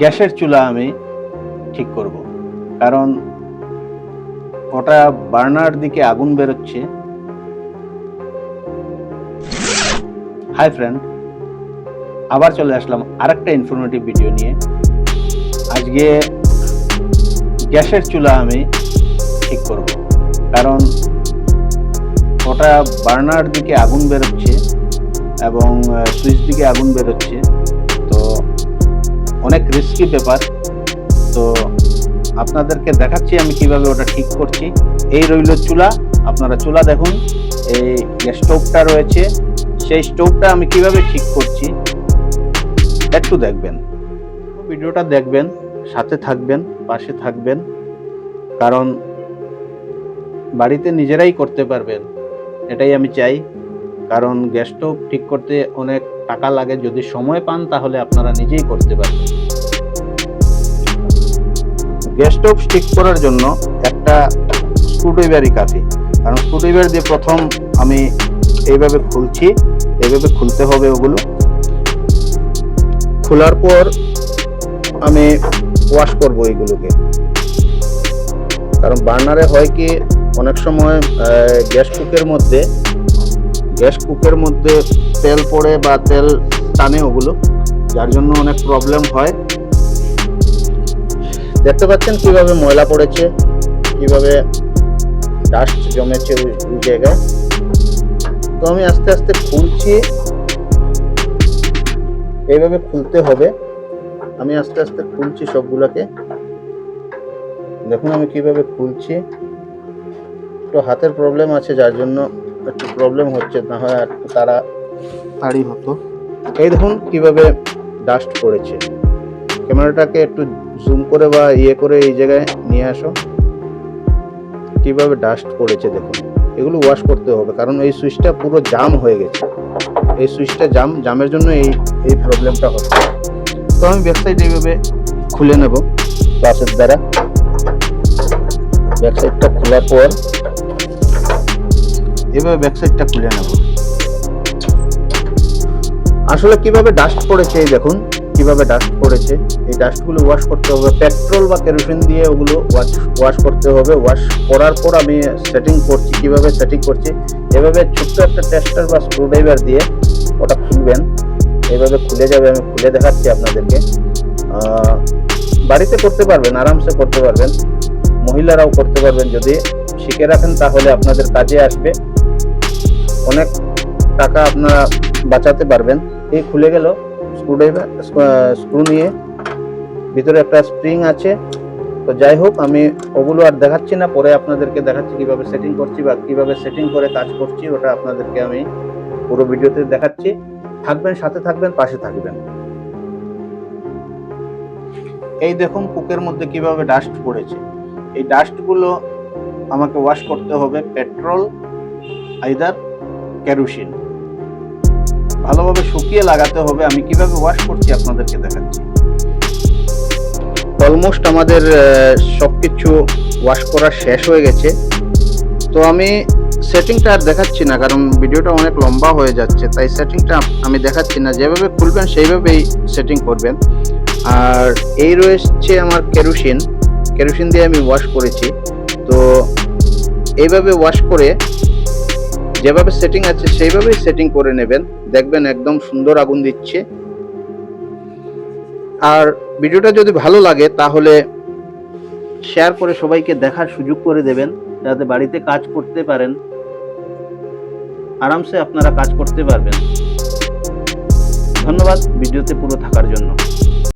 গ্যাসের চুলা আমি ঠিক করব। কারণ ওটা বার্নার দিকে আগুন বেরোচ্ছে। হাই ফ্রেন্ড, আবার চলে আসলাম আরেকটা ইনফরমেটিভ ভিডিও নিয়ে। আজকে গ্যাসের চুলা আমি ঠিক করব। কারণ ওটা বার্নার দিকে আগুন বেরোচ্ছে এবং সুইচ দিকে আগুন বেরোচ্ছে। অনেক রিস্কি ব্যাপার। তো আপনাদেরকে দেখাচ্ছি আমি কীভাবে ওটা ঠিক করছি। এই রইল চুলা। আপনারা চুলা দেখুন। এই স্টোভটা রয়েছে, সেই স্টোভটা আমি কীভাবে ঠিক করছি, একটু দেখবেন। ভিডিওটা দেখবেন, সাথে থাকবেন, পাশে থাকবেন। কারণ বাড়িতে নিজেরাই করতে পারবেন, এটাই আমি চাই। কারণ গ্যাস স্টোভ ঠিক করতে অনেক টাকা লাগে। যদি সময় পান তাহলে আপনারা নিজেই করতে পারবেন। গ্যাস স্টোভ ঠিক করার জন্য একটা স্ক্রুড্রাইভারই কাফি কারণ স্ক্রুড্রাইভার দিয়ে প্রথম আমি এইভাবে খুলছি, এইভাবে খুলতে হবে ওগুলো। খোলার পর আমি ওয়াশ করব এইগুলোকে কারণ বার্নারে হয় কি, অনেক সময় গ্যাস কুকের মধ্যে গ্যাস কুকের মধ্যে তেল পড়ে বা তেল টানে ওগুলো, যার জন্য অনেক প্রবলেম হয়। দেখতে পাচ্ছেন কীভাবে ময়লা পড়েছে, কীভাবে ডাস্ট জমেছে ওই জায়গায়। তো আমি আস্তে আস্তে খুলছি। এইভাবে খুলতে হবে। আমি আস্তে আস্তে খুলছি সবগুলোকে। দেখুন আমি কীভাবে খুলছি। একটু হাতের প্রবলেম আছে, যার জন্য একটু প্রবলেম হচ্ছে না হয় আর তারা তাড়াতাড়ি হতো এই দেখুন কীভাবে ডাস্ট পড়েছে। ক্যামেরাটাকে একটু জুম করে বা ইয়ে করে এই জায়গায় নিয়ে আসো। কীভাবে ডাস্ট পড়েছে দেখুন। এগুলো ওয়াশ করতে হবে কারণ এই সুইচটা পুরো জাম হয়ে গেছে। এই সুইচটা জাম জামের জন্য এই এই প্রবলেমটা হচ্ছে। তো আমি ওয়েবসাইট এইভাবে খুলে নেব। ক্লাসের দ্বারা। ওয়েবসাইটটা খোলার পর এভাবে ওয়েবসাইটটা খুলে নেব। আসলে কীভাবে ডাস্ট পড়েছে, এই দেখুন, কীভাবে ডাস্ট পড়েছে, এই ডাস্টগুলো ওয়াশ করতে হবে পেট্রোল বা কেরোসিন দিয়ে ওগুলো ওয়াশ ওয়াশ করতে হবে ওয়াশ করার পর আমি সেটিং করছি, কীভাবে সেটিং করছি, এভাবে ছোট্ট একটা টেস্টার বা স্ক্রুড্রাইভার দিয়ে ওটা খুলবেন, এভাবে খুলে যাবে, আমি খুলে দেখাচ্ছি আপনাদেরকে। বাড়িতে করতে পারবেন, আরামসে করতে পারবেন, মহিলারাও করতে পারবেন, যদি শিখে রাখেন তাহলে আপনাদের কাজে আসবে। অনেক টাকা আপনারা বাঁচাতে পারবেন। এই খুলে গেল স্ক্রুড্রাইভার স্ক্রু নিয়ে। ভিতরে একটা স্প্রিং আছে। তো যাই হোক, আমি ওগুলো আর দেখাচ্ছি না, পরে আপনাদেরকে দেখাচ্ছি কীভাবে সেটিং করছি বা কীভাবে সেটিং করে কাজ করছি, ওটা আপনাদেরকে আমি পুরো ভিডিওতে দেখাচ্ছি। থাকবেন, সাথে থাকবেন, পাশে থাকবেন। এই দেখুন, কুকের মধ্যে কীভাবে ডাস্ট পড়েছে। এই ডাস্টগুলো আমাকে ওয়াশ করতে হবে পেট্রোল আইদার কেরোসিন। ভালোভাবে শুকিয়ে লাগাতে হবে। আমি কীভাবে ওয়াশ করছি আপনাদেরকে দেখাচ্ছি। অলমোস্ট আমাদের সব কিছু ওয়াশ করা শেষ হয়ে গেছে। তো আমি সেটিংটা আর দেখাচ্ছি না, কারণ ভিডিওটা অনেক লম্বা হয়ে যাচ্ছে। তাই সেটিংটা আমি দেখাচ্ছি না। যেভাবে খুলবেন, সেইভাবেই সেটিং করবেন। আর এই রয়েছে আমার কেরোসিন। কেরোসিন দিয়ে আমি ওয়াশ করেছি। তো এইভাবে ওয়াশ করে যেভাবে সেটিং আছে, সেইভাবেই সেটিং করে নেবেন। দেখবেন একদম সুন্দর আগুন দিচ্ছে। আর ভিডিওটা যদি ভালো লাগে, তাহলে শেয়ার করে সবাইকে দেখার সুযোগ করে দেবেন, যাতে বাড়িতে কাজ করতে পারেন। আরামসে আপনারা কাজ করতে পারবেন। ধন্যবাদ ভিডিওতে পুরো থাকার জন্য।